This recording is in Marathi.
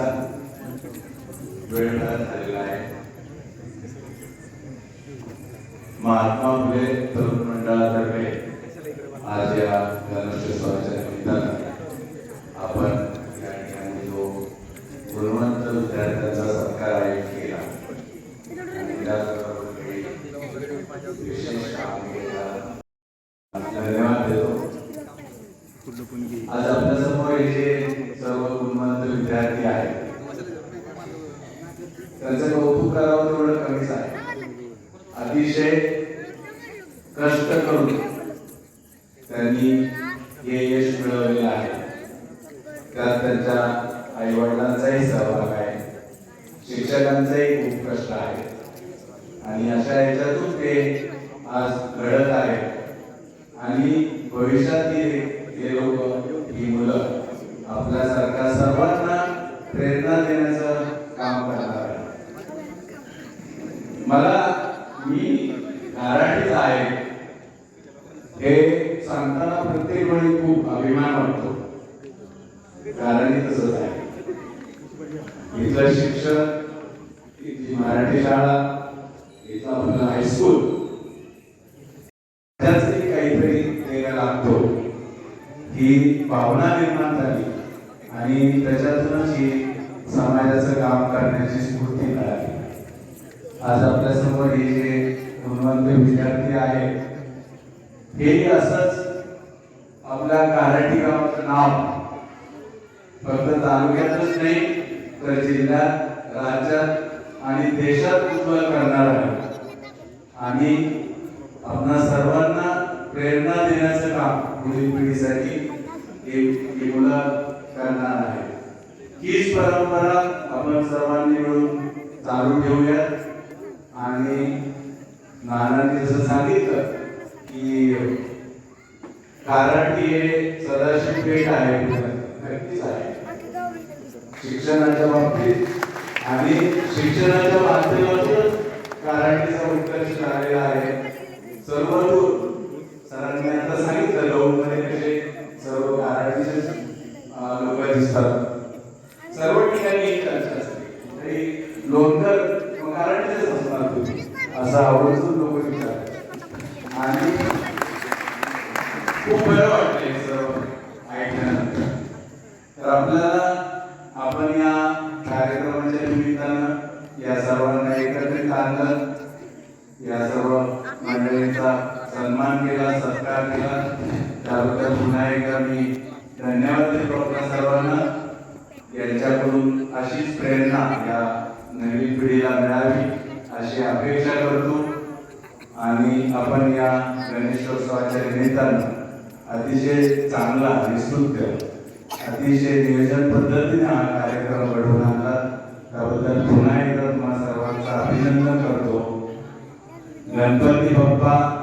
नमस्कार वेळ बराच झालेला आहे. महात्मा फुले तरुण मंडळातर्फे आज या गणेशोत्सवाच्या निमित्तानं आपण या ठिकाणी जो गुणवंत विद्यार्थ्यांचा सत्कार आयोजित केला. आणि त्याचबरोबर काही विशेष काम केलं धन्यवाद आज आपल्यासमोर हे जे सर्व गुणवंत विद्यार्थी आहेत. त्यांचं कौतुक करावं तेवढं कमीच आहे. अतिशय कष्ट करून त्यांनी हे यश मिळवलेलं आहे. त्यात त्यांच्या आई वडिलांचाही सहभाग आहे. शिक्षकांचाही खूप कष्ट आहे. आणि अशा याच्यातून ते आज घडत आहे आणि भविष्यातील हे लोक ही मुलं आपल्यासारख्या सर्वांना प्रेरणा देण्याचं काम करणार मला मी घराटीच आहे. हे सांगताना प्रत्येक वेळी खूप अभिमान वाटतो. कारण तसंच आहे. इथलं शिक्षण इथली मराठी शाळा इथलं आपलं हायस्कूल ही भावना निर्माण झाली आणि त्याच्यातूनच ही समाजाचं काम करण्याची स्फूर्ती मिळाली. आज आपल्यासमोर हे जे गुणवंत विद्यार्थी आहेत हेही असंच आपल्या काराटी गावाचं नाव फक्त तालुक्यातच नाही तर जिल्ह्यात राज्यात आणि देशात उज्ज्वल करणार आहे. आणि प्रेरणा देण्याचं काम पुढील पिढीसाठी हे मुलं करणार आहे. हीच परंपरा आपण सर्वांनी मिळून चालू ठेवूयात. आणि नानांनी जसं सांगितलं की कारण की हे सदाशिव पेठ आहे नक्कीच आहे. शिक्षणाच्या बाबतीत आणि शिक्षणाच्या माध्यमातून लोक दिसतात. सर्व ठिकाणी एक चर्चा असते. तरी लोणकर मग कराटीचेच असणार तुम्ही असं आवर्जून लोक विचारतात. आणि खूप बरं वाटतंय सर्व ऐकल्यानंतर. तर आपल्याला आपण या कार्यक्रमाच्या निमित्तानं या सर्वांना एकत्रित आणलं. या सर्व मंडळींचा सन्मान केला सत्कार केला. त्याबद्दल पुन्हा एकदा मी धन्यवाद देतो आपल्या सर्वांना यांच्याकडून अशीच प्रेरणा या नवीन पिढीला मिळावी अशी अपेक्षा करतो. आणि आपण या गणेशोत्सवाच्या निमित्तानं अतिशय चांगला विस्तृत अतिशय नियोजन पद्धतीने हा कार्यक्रम घडवून आणला त्याबद्दल पुन्हा एकदा तुम्हाला सर्वांचं अभिनंदन करतो. गणपती बाप्पा